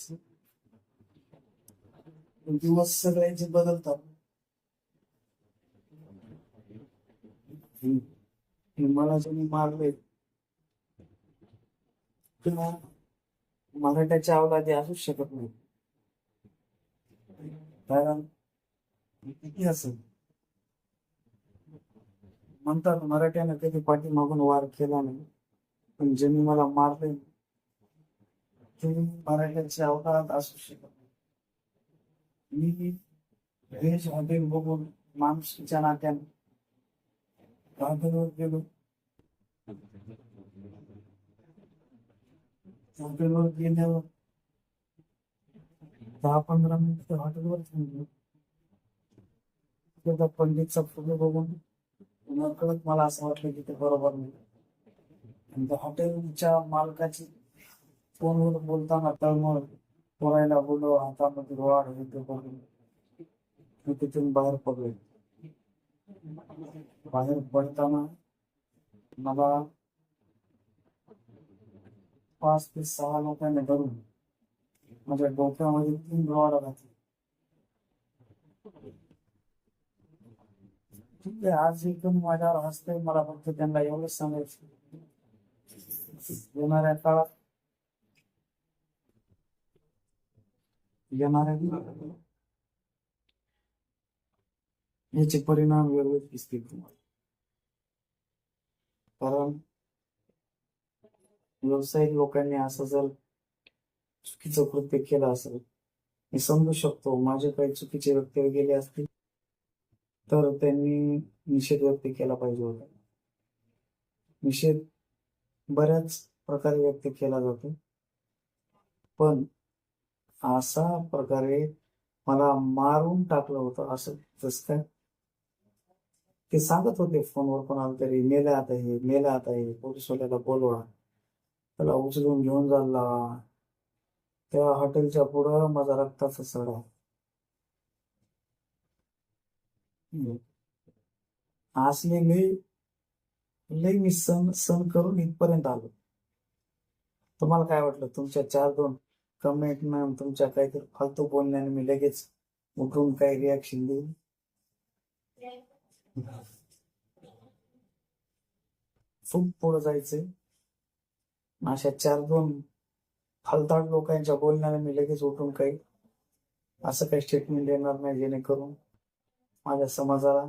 करायचं दिवस सगळ्यांचे बदलतात मला ज्यांनी मारले किंवा मराठ्याच्या अवलादी असूच शकत नाही. कारण किती असेल म्हणतात मराठ्यानं कधी पाठीमागून वार केला नाही पण ज्यांनी मला मारले ते मराठ्याच्या अवतारात असू शकत मी देश हॉटेल बघून माणसाच्या नात्याने हॉटेलवर गेलो. हॉटेलवर गेल्यावर दहा पंधरा मिनिट हॉटेलवर थांबलो. त्याचा पंडितचा फोटो बघून नकळत मला असं वाटलं की ते बरोबर नाही. आणि हॉटेलच्या मालकाची फोनवर बोलताना तळमळ पोरायला बोललो हातामध्ये वाढ हे बघून मी तिथून बाहेर पडलो. बाहेर पडताना मला पाच ते सहा लोकांनी धरून माझ्या डोक्यामध्ये तीन रॉड घातले. ठीक आहे आज एकदम माझ्यावर हसतंय मला फक्त त्यांना एवढंच सांगायचं येणाऱ्या काळात येणाऱ्या याचे परिणाम वेगवेगळे दिसतील तुम्हाला. कारण व्यावसायिक लोकांनी असं जर चुकीचं कृत्य केलं असेल मी समजू शकतो माझे काही चुकीचे वक्तव्य गेले असतील तर त्यांनी निषेध व्यक्त केला पाहिजे होता. निषेध बऱ्याच प्रकारे व्यक्त केला जातो. पण असा प्रकारे मला मारून टाकलं होतं असं जस काय ते सांगत होते फोनवर कोणाला तरी मेले आता हे मेले आता हे पोलीसवाल्याला बोलवा. त्याला उचलून घेऊन जायला त्या हॉटेलच्या पुढं माझा रक्ताचा सडा असले लय लय मी सण सण करून इथपर्यंत आलो. तुम्हाला काय वाटलं? तुमच्या चार दोन कमेंट तुमच्या काहीतरी फालतू बोलण्याने मी लगेच उठून काही रिॲक्शन देईन. खूप पुढे जायचंय. अशा चार दोन फलदाट लोकांच्या बोलण्याने मी लगेच उठून काही असं काही स्टेटमेंट देणार नाही जेणेकरून माझ्या समाजाला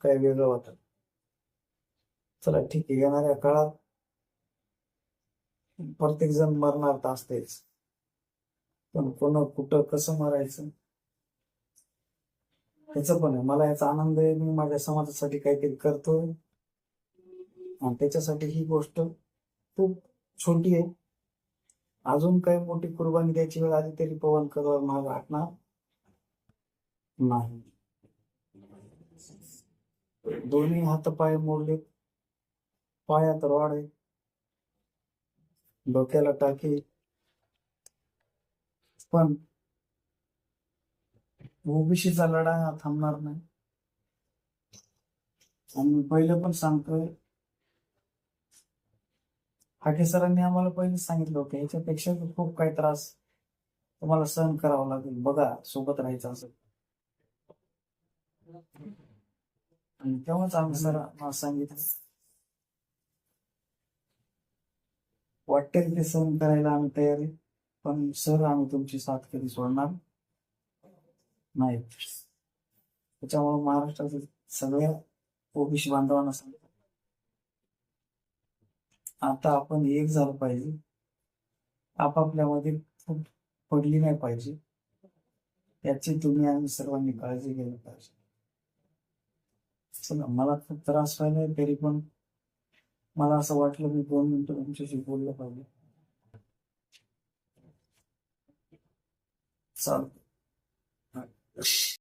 काही वेगळं वाटत चला ठीक आहे. येणाऱ्या काळात प्रत्येक जण मरणार तर असतेच. पण कोण कुठं कसं मरायचं? त्याच पण आहे. मला याचा आनंद आहे. मी माझ्या समाजासाठी काहीतरी करतोय. आणि त्याच्यासाठी ही गोष्ट खूप छोटी आहे. अजून काही मोठी कुर्बानी द्यायची वेळ आली तरी पवन करवर महाग वाटणार नाही. दोन्ही हात पाय मोडले पायात रॉड आहे डोक्याला टाके. पण ओबीसीचा लढा हा थांबणार नाही. आणि पहिलं पण सांगतोय हाके सरांनी आम्हाला पहिले सांगितलं होतं याच्यापेक्षा खूप काही त्रास तुम्हाला सहन करावा लागेल. बघा सोबत राहायचं असं आणि तेव्हाच आम्ही सर सांगितलं. वाटेल ते सहन करायला आम्ही तयार आहे. पण सर आम्ही तुमची साथ कधी सोडणार नाही. त्याच्यामुळे महाराष्ट्रातील सगळ्या ओबीसी बांधवांना सांगतो. आता आपण एक झालं पाहिजे. आपापल्यामध्ये फूट पडली नाही पाहिजे. याची तुम्ही आम्ही सर्वांनी काळजी घ्यायला पाहिजे. चला मला खूप त्रास व्हायला तरी पण मला असं वाटलं मी दोन मिनिटं तुमच्याशी बोललं पाहिजे. चालतं